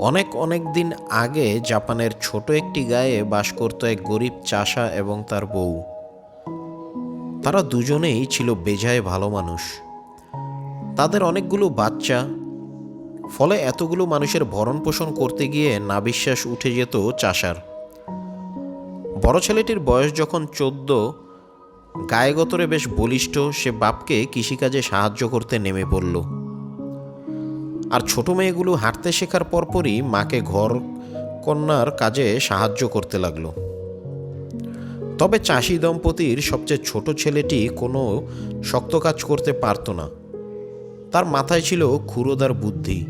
অনেক অনেক দিন আগে জাপানের ছোট একটি গায়ে বাস করত এক গরিব চাষা এবং তার বউ। তারা দুজনেই ছিল বেজায় ভালো মানুষ। তাদের অনেকগুলো বাচ্চা, ফলে এতগুলো মানুষের ভরণ পোষণ করতে গিয়ে নাবিশ্বাস উঠে যেত চাষার। বড় ছেলেটির বয়স যখন চোদ্দ, গায়ে গতরে বেশ বলিষ্ঠ, সে বাপকে কৃষিকাজে সাহায্য করতে নেমে পড়ল। আর ছোট মেয়েগুলো হাঁটতে শেখার পরপরই মাকে ঘর কন্যার কাজে সাহায্য করতে লাগল। তবে চাষি দম্পতির সবচেয়ে ছোট ছেলেটি কোনো শক্ত কাজ করতে পারতো না। তার মাথায় ছিল ক্ষুরোদার বুদ্ধি।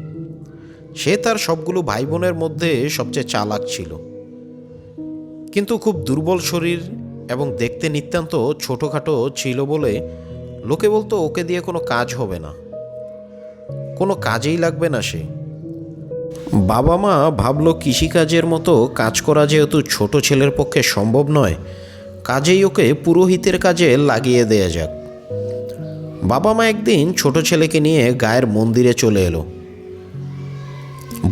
সে তার সবগুলো ভাই বোনের মধ্যে সবচেয়ে চালাক ছিল। কিন্তু খুব দুর্বল শরীর এবং দেখতে নিতান্ত ছোটোখাটো ছিল বলে লোকে বলতো, ওকে দিয়ে কোনো কাজ হবে না। কোনো কাজেই লাগবে না সে। বাবা মা ভাবলো কৃষিকাজের মতো কাজ করা যেহেতু ছোট ছেলের পক্ষে সম্ভব নয়, কাজেই ওকে পুরোহিতের কাজে লাগিয়ে দেয়া যাক। বাবা মা একদিন ছোট ছেলেকে নিয়ে গায়ের মন্দিরে চলে এলো।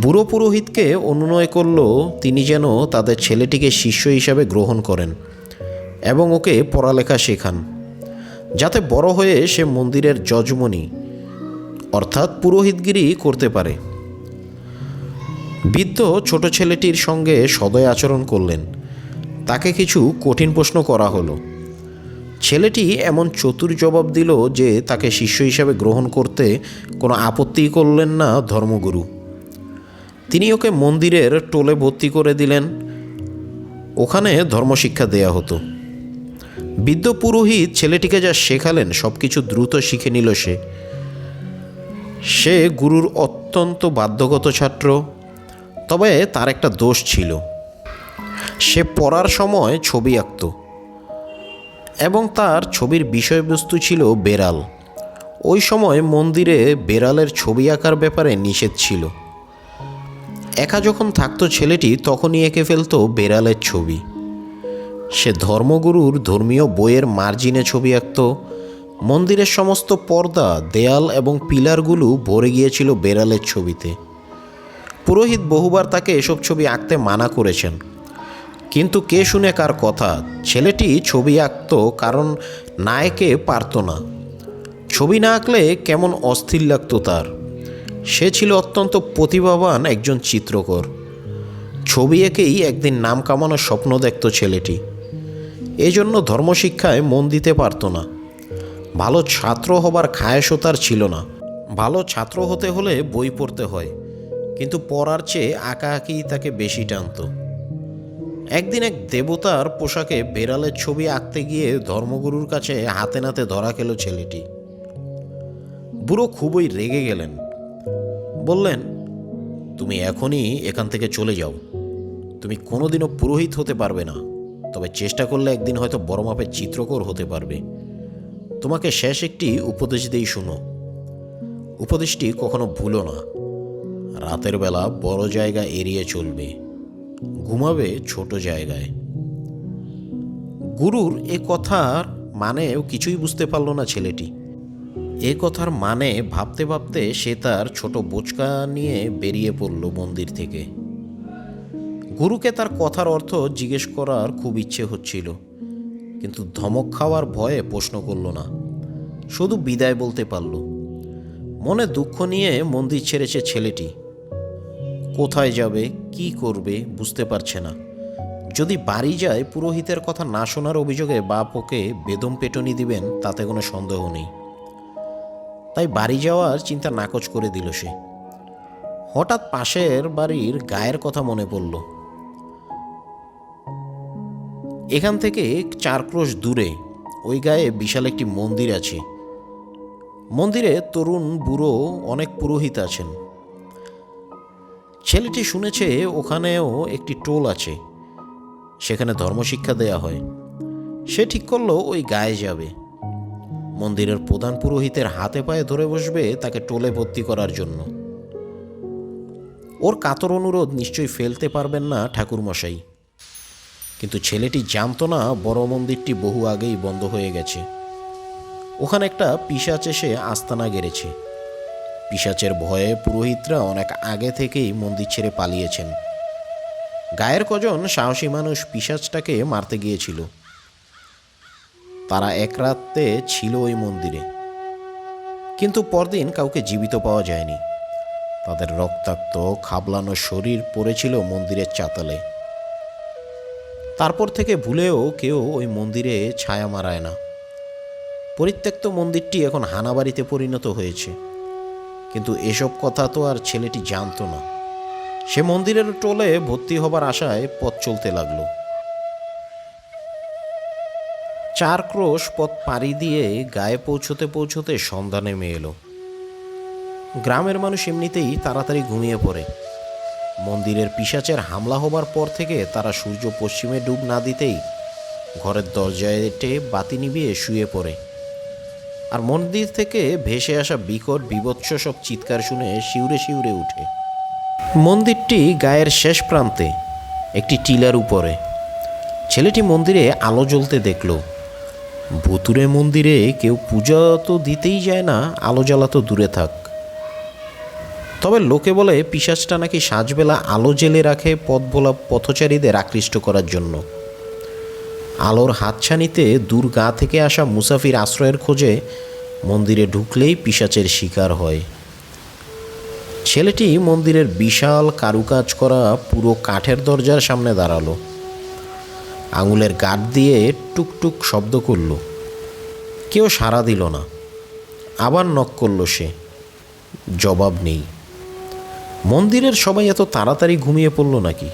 বুড়ো পুরোহিতকে অনুনয় করল তিনি যেন তাদের ছেলেটিকে শিষ্য হিসাবে গ্রহণ করেন এবং ওকে পড়ালেখা শেখান, যাতে বড় হয়ে সে মন্দিরের যজমণি অর্থাৎ পুরোহিতগিরি করতে পারে। বৃদ্ধ ছোট ছেলেটির সঙ্গে সদয় আচরণ করলেন। তাকে কিছু কঠিন প্রশ্ন করা হলো। ছেলেটি এমন চতুর জবাব দিল যে তাকে শিষ্য হিসাবে গ্রহণ করতে কোনো আপত্তি করলেন না ধর্মগুরু। তিনি ওকে মন্দিরের টোলে ভর্তি করে দিলেন। ওখানে ধর্মশিক্ষা দেয়া হতো। বৃদ্ধ পুরোহিত ছেলেটিকে যা শেখালেন সব কিছু দ্রুত শিখে নিল সে। সে গুরুর অত্যন্ত বাধ্যগত ছাত্র, তবে তার একটা দোষ ছিল। সে পড়ার সময় ছবি আঁকত এবং তার ছবির বিষয়বস্তু ছিল বেড়াল। ওই সময় মন্দিরে বেড়ালের ছবি আঁকার ব্যাপারে নিষেধ ছিল। একা যখন থাকতো ছেলেটি, তখনই এঁকে ফেলতো বেড়ালের ছবি। সে ধর্মগুরুর ধর্মীয় বইয়ের মার্জিনে ছবি আঁকত মন্দিরের সমস্ত পর্দা, দেয়াল এবং পিলারগুলো ভরে গিয়েছিল বেড়ালের ছবিতে। পুরোহিত বহুবার তাকে এসব ছবি আঁকতে মানা করেছেন। কিন্তু কে শুনে কার কথা? ছেলেটি ছবি আঁকত কারণ নায়কে পারত না। ছবি না আঁকলে কেমন অস্থির লাগতো তার। সে ছিল অত্যন্ত প্রতিভাবান একজন চিত্রকর। ছবি এঁকেই একদিন নাম কামানোর স্বপ্ন দেখত ছেলেটি। এজন্য ধর্মশিক্ষায় মন দিতে পারত না। ভালো ছাত্র হবার খায়েশও তার ছিল না। ভালো ছাত্র হতে হলে বই পড়তে হয়, কিন্তু পড়ার চেয়ে আঁকা আঁকি তাকে বেশি টানত। একদিন এক দেবতার পোশাকে বেড়ালের ছবি আঁকতে গিয়ে ধর্মগুরুর কাছে হাতে নাতে ধরা খেল ছেলেটি। বুড়ো খুবই রেগে গেলেন। বললেন, তুমি এখনই এখান থেকে চলে যাও। তুমি কোনোদিনও পুরোহিত হতে পারবে না, তবে চেষ্টা করলে একদিন হয়তো বড় মাপের চিত্রকর হতে পারবে। তোমাকে শেষ একটি উপদেশ দিই শুনো। উপদেশটি কখনো ভুলো না। রাতের বেলা বড় জায়গা এড়িয়ে চলবে। ঘুমাবে ছোট জায়গায়। গুরুর এ কথার মানেও কিছুই বুঝতে পারল না ছেলেটি। এ কথার মানে ভাবতে ভাবতে সে তার ছোট বোচকা নিয়ে বেরিয়ে পড়ল মন্দির থেকে। গুরুকে তার কথার অর্থ জিজ্ঞেস করার খুব ইচ্ছে হচ্ছিল। কিন্তু ধমক খাওয়ার ভয়ে প্রশ্ন করল না। শুধু বিদায় বলতে পারল। মনে দুঃখ নিয়ে মন্দির ছেড়েছে ছেলেটি। কোথায় যাবে, কি করবে, বুঝতে পারছে না। যদি বাড়ি যায়, পুরোহিতের কথা না শোনার অভিযোগে বাপ ওকে বেদম পেটনি দিবেন, তাতে কোনো সন্দেহ নেই। তাই বাড়ি যাওয়ার চিন্তা নাকচ করে দিল সে। হঠাৎ পাশের বাড়ির গায়ের কথা মনে পড়ল। এখান থেকে চার ক্রোশ দূরে ওই গায়ে বিশাল একটি মন্দির আছে। মন্দিরে তরুণ বুড়ো অনেক পুরোহিত আছেন। ছেলেটি শুনেছে ওখানেও একটি টোল আছে, সেখানে ধর্মশিক্ষা দেয়া হয়। সে ঠিক করল ওই গায়ে যাবে। মন্দিরের প্রধান পুরোহিতের হাতে পায়ে ধরে বসবে তাকে টোলে ভর্তি করার জন্য। ওর কাতর অনুরোধ নিশ্চয়ই ফেলতে পারবেন না ঠাকুরমশাই। কিন্তু ছেলেটি জানতো না বড় মন্দিরটি বহু আগেই বন্ধ হয়ে গেছে। ওখানে একটা পিসাচ এসে আস্তানা গেড়েছে। পিশাচের ভয়ে পুরোহিতরা অনেক আগে থেকেই মন্দির ছেড়ে পালিয়েছেন। গায়ের কজন সাহসী মানুষ পিশাচটাকে মারতে গিয়েছিল। তারা এক রাতে ছিল ওই মন্দিরে। কিন্তু পরদিন কাউকে জীবিত পাওয়া যায়নি। তাদের রক্তাক্ত, খাবলানো শরীর পড়েছিল মন্দিরের চাতালে। তারপর থেকে ভুলেও কেউ ওই মন্দিরে ছায়া মারায় না। পরিত্যক্ত মন্দিরটি এখন হানাবাড়িতে পরিণত হয়েছে। কিন্তু এসব কথা তো আর ছেলেটি জানতো না। সে মন্দিরের টোলে ভর্তি হবার আশায় পথ চলতে লাগল। চার ক্রোশ পথ পাড়ি দিয়ে গায়ে পৌঁছতে পৌঁছতে সন্ধানে নেমে এলো। গ্রামের মানুষ এমনিতেই তাড়াতাড়ি ঘুমিয়ে পড়ে। মন্দিরের পিসাচের হামলা হবার পর থেকে তারা সূর্য পশ্চিমে ডুব না দিতেই ঘরের দরজায় বাতি নিভিয়ে শুয়ে পড়ে। আর মন্দির থেকে ভেসে আসা বিকট বিভৎস সব চিৎকার শুনে শিউরে শিউরে উঠে। মন্দিরটি গায়ের শেষ প্রান্তে, একটি টিলার উপরে। ছেলেটি মন্দিরে আলো জ্বলতে দেখল। ভুতুরে মন্দিরে কেউ পূজা তো দিতেই যায় না, আলো জ্বালা তো দূরে থাক। তবে লোকে বলে পিসাজটা নাকি সাজবেলা আলো জেলে রাখে পথ ভোলা পথচারীদের আকৃষ্ট করার জন্য। আলোর হাতছানিতে দূর গা থেকে আসা মুসাফির আশ্রয়ের খোঁজে মন্দিরে ঢুকলেই পিসাচের শিকার হয়। ছেলেটি মন্দিরের বিশাল কারুকাজ করা পুরো কাঠের দরজার সামনে দাঁড়াল। আঙুলের গাঁট দিয়ে টুকটুক শব্দ করল। কেউ সাড়া দিল না। আবার নক করল সে। জবাব নেই। মন্দিরের সবাই এত তাড়াতাড়ি ঘুমিয়ে পড়ল নাকি?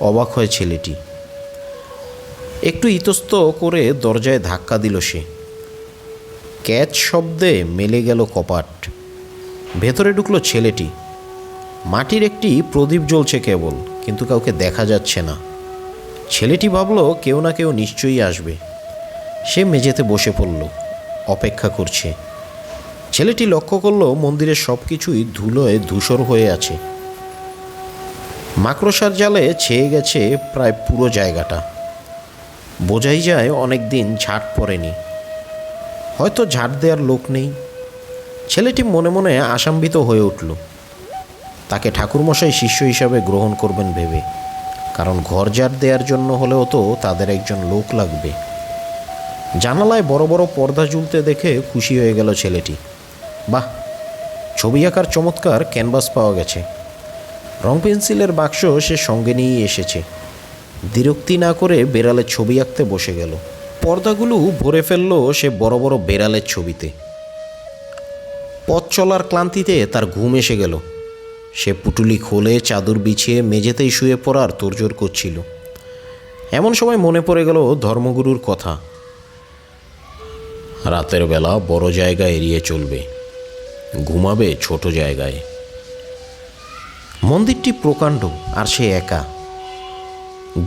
অবাক হয় ছেলেটি। একটু ইতস্ত করে দরজায় ধাক্কা দিল সে। ক্যাচ শব্দে মেলে গেল কপাট। ভেতরে ঢুকলো ছেলেটি। মাটির একটি প্রদীপ জ্বলছে কেবল, কিন্তু কাউকে দেখা যাচ্ছে না। ছেলেটি ভাবলো, কেউ না কেউ নিশ্চয়ই আসবে। সে মেঝেতে বসে পড়ল, অপেক্ষা করছে। ছেলেটি লক্ষ্য করল মন্দিরের সব কিছুই ধুলোয় ধূসর হয়ে আছে। মাকড়সার জালে ছেয়ে গেছে প্রায় পুরো জায়গাটা। বোঝাই যায় অনেক দিন ঝাঁট পড়েনি। হয়তো ঝাঁট দেওয়ার লোক নেই। ছেলেটি মনে মনে আশাম্বিত হয়ে উঠল। তাকে ঠাকুরমশাই শিষ্য হিসাবে গ্রহণ করবেন ভেবে, কারণ ঘর ঝাড় দেওয়ার জন্য হলেও তো তাদের একজন লোক লাগবে। জানালায় বড় বড় পর্দা ঝুলতে দেখে খুশি হয়ে গেল ছেলেটি। বাহ, ছবি আঁকার চমৎকার ক্যানভাস পাওয়া গেছে। রং পেন্সিলের বাক্স সে সঙ্গে নিয়েই এসেছে। বিরক্তি না করে বেড়ালের ছবি আঁকতে বসে গেল। পর্দাগুলো ভরে ফেলল সে বড় বড় বেড়ালের ছবিতে। পথ চলার ক্লান্তিতে তার ঘুম এসে গেল। সে পুটুলি খোলে চাদর বিছিয়ে মেঝেতেই শুয়ে পড়ার তোড়জোড় করছিল। এমন সময় মনে পড়ে গেল ধর্মগুরুর কথা। রাতের বেলা বড় জায়গা এড়িয়ে চলবে। ঘুমাবে ছোট জায়গায়। মন্দিরটি প্রকাণ্ড আর সে একা।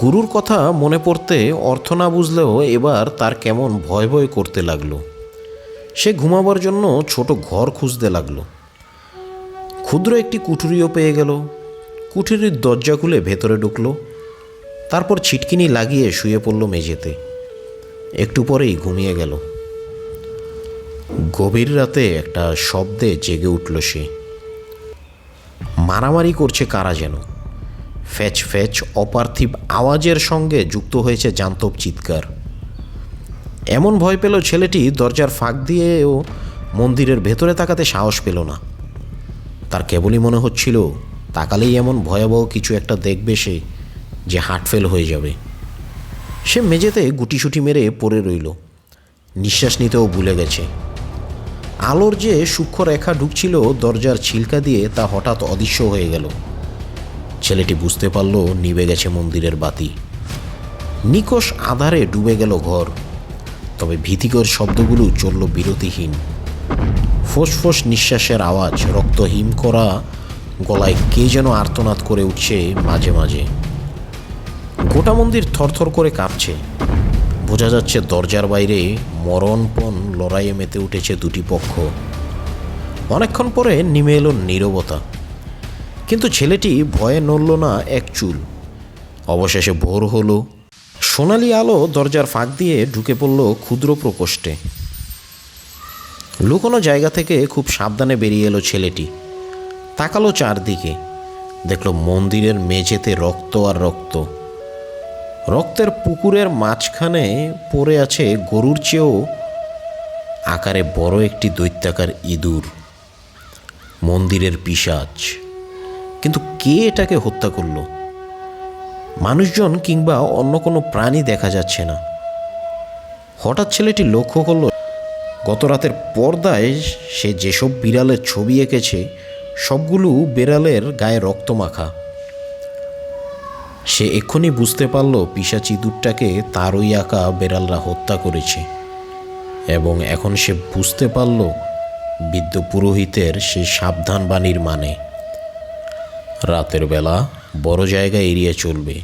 গুরুর কথা মনে পড়তে অর্থ না বুঝলেও এবার তার কেমন ভয় ভয় করতে লাগল। সে ঘুমাবার জন্য ছোট ঘর খুঁজতে লাগল। ক্ষুদ্র একটি কুঠুরিও পেয়ে গেল। কুঠুরির দরজা খুলে ভেতরে ঢুকলো। তারপর ছিটকিনি লাগিয়ে শুয়ে পড়ল মেঝেতে। একটু পরেই ঘুমিয়ে গেল। গভীর রাতে একটা শব্দে জেগে উঠল সে। মারামারি করছে কারা যেন? ফ্যাচ ফ্যাচ অপার্থিব আওয়াজের সঙ্গে যুক্ত হয়েছে জান্তব চিৎকার। এমন ভয় পেল ছেলেটি দরজার ফাঁক দিয়েও মন্দিরের ভেতরে তাকাতে সাহস পেল না। তার কেবলই মনে হচ্ছিল, তাকালেই এমন ভয়াবহ কিছু একটা দেখবে সে যে হার্টফেল হয়ে যাবে। সে মেঝেতে গুটিসুটি মেরে পড়ে রইল। নিঃশ্বাস নিতেও ভুলে গেছে। আলোর যে সূক্ষ্ম রেখা ঢুকছিল, দরজার ছিলকা দিয়ে তা হঠাৎ অদৃশ্য হয়ে গেল। ছেলেটি বুঝতে পারল নিবে গেছে মন্দিরের বাতি। নিকষ আধারে ডুবে গেল ঘর। তবে ভীতিকর শব্দগুলো চলল বিরতিহীন। ফোঁস নিঃশ্বাসের আওয়াজ, রক্ত হিম করা গলায় কে যেন আর্তনাদ করে উঠছে মাঝে মাঝে। গোটা মন্দির থরথর করে কাঁপছে। বোঝা যাচ্ছে দরজার বাইরে মরণপণ লড়াইয়ে মেতে উঠেছে দুটি পক্ষ। অনেকক্ষণ পরে নেমে এলো নীরবতা। কিন্তু ছেলেটি ভয়ে নড়ল না এক চুল। অবশেষে ভোর হলো। সোনালি আলো দরজার ফাঁক দিয়ে ঢুকে পড়ল ক্ষুদ্র প্রকোষ্ঠে। লুকোনো জায়গা থেকে খুব সাবধানে বেরিয়ে এলো ছেলেটি। তাকালো চারদিকে। দেখল মন্দিরের মেঝেতে রক্ত আর রক্ত। রক্তের পুকুরের মাঝখানে পড়ে আছে গরুর চেয়েও আকারে বড় একটি দৈত্যাকার ইঁদুর, মন্দিরের পিশাচ কিন্তু কে এটাকে হত্যা করল? মানুষজন কিংবা অন্য কোনো প্রাণী দেখা যাচ্ছে না। হঠাৎ ছেলেটি লক্ষ্য করল গত রাতের পর্দায় সে যেসব বিড়ালের ছবি এঁকেছে, সবগুলো বিড়ালের গায়ে রক্ত মাখা। সে এক্ষুনি বুঝতে পারল পিসাচি ইঁদুরটাকে তারই আঁকা বেড়ালরা হত্যা করেছে। এবং এখন সে বুঝতে পারল বৃদ্ধ পুরোহিতের সে সাবধান বাণীর মানে। রাতের বেলা বড় জায়গায় এড়িয়ে চলবে,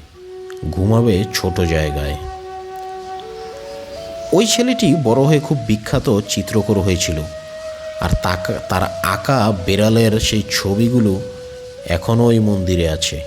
ঘুমাবে ছোট জায়গায়। ওই ছেলেটি বড় হয়ে খুব বিখ্যাত চিত্রকর হয়েছিল, আর তার আঁকা বেড়ালের সেই ছবিগুলো এখনও ওই মন্দিরে আছে।